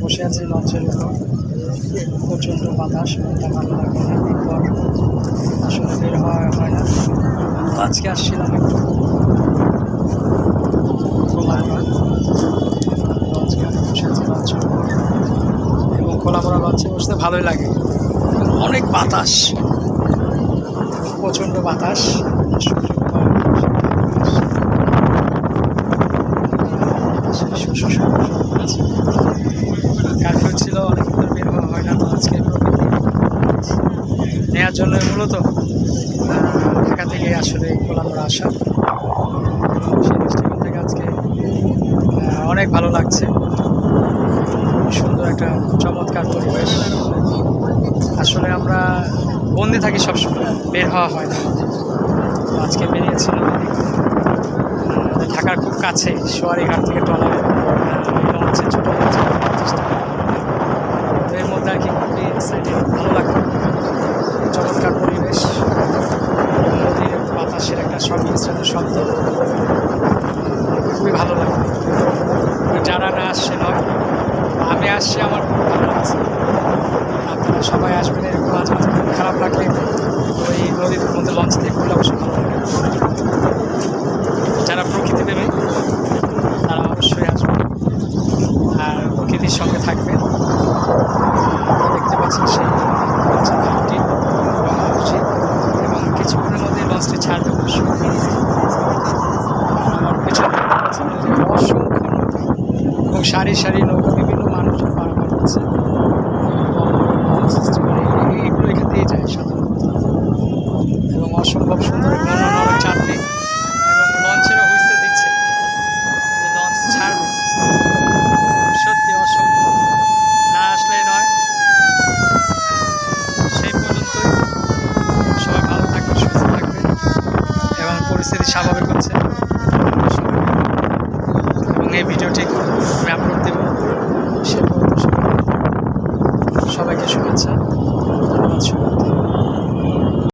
বসে আছি লঞ্চের উপর। প্রচণ্ড বাতাস মনটা ভালো লাগে অনেকদিন পর আসলে বের হওয়া হয় না। আজকে আসছিলাম একটু এবং খোলামোড়া লঞ্চে বসতে ভালোই লাগে। অনেক বাতাস। প্রচণ্ড বাতাস। কারফিউ ছিল অনেক বের হওয়া হয় না, তো আজকে নেওয়ার জন্য মূলত ঢাকা থেকে আসলে কোলামোড়া আসা। সেই দৃষ্টিকোণ থেকে আজকে অনেক ভালো লাগছে। সুন্দর একটা চমৎকার পরিবেশ। আসলে আমরা বন্দি থাকি সবসময়, বের হওয়া হয় না। আজকে বেরিয়েছিলাম। ঢাকার খুব কাছে সোয়ারিঘাট থেকে টলা লঞ্চে ছোটো। তো এর মধ্যে আর কি খুবই এক্সাইটেড ভালো লাগবে চমৎকার পরিবেশ, নদীর বাতাসের একটা সংমিশ্রণের শব্দ। খুবই ভালো লাগবে তো যারা না আসছে নয়, আমি আসছি, আমার খুব ভালো লাগছে। আপনারা সবাই আসবেন, এরকম খুব খারাপ লাগলে ওই নদীর মধ্যে লঞ্চ দিয়ে ঘুরলে অবশ্যই ভালো লাগে যারা প্রকৃতি দেবে তারা অবশ্যই আসবেন আর প্রকৃতির সঙ্গে থাকবেন আপনারা দেখতে পাচ্ছেন সেই লঞ্চের ঘাটটি এবং মসজিদ এবং লঞ্চটি ছাড়বে আমার অসংখ্য নৌকা। এবং সারি সারি নৌকা বিভিন্ন মানুষজন পারাপার করছে পরিস্থিতি স্বাভাবিক হচ্ছে। এবং এই ভিডিওটি আমি আপলোড দেব সে। সবাইকে শুভেচ্ছা ধন্যবাদ সবাই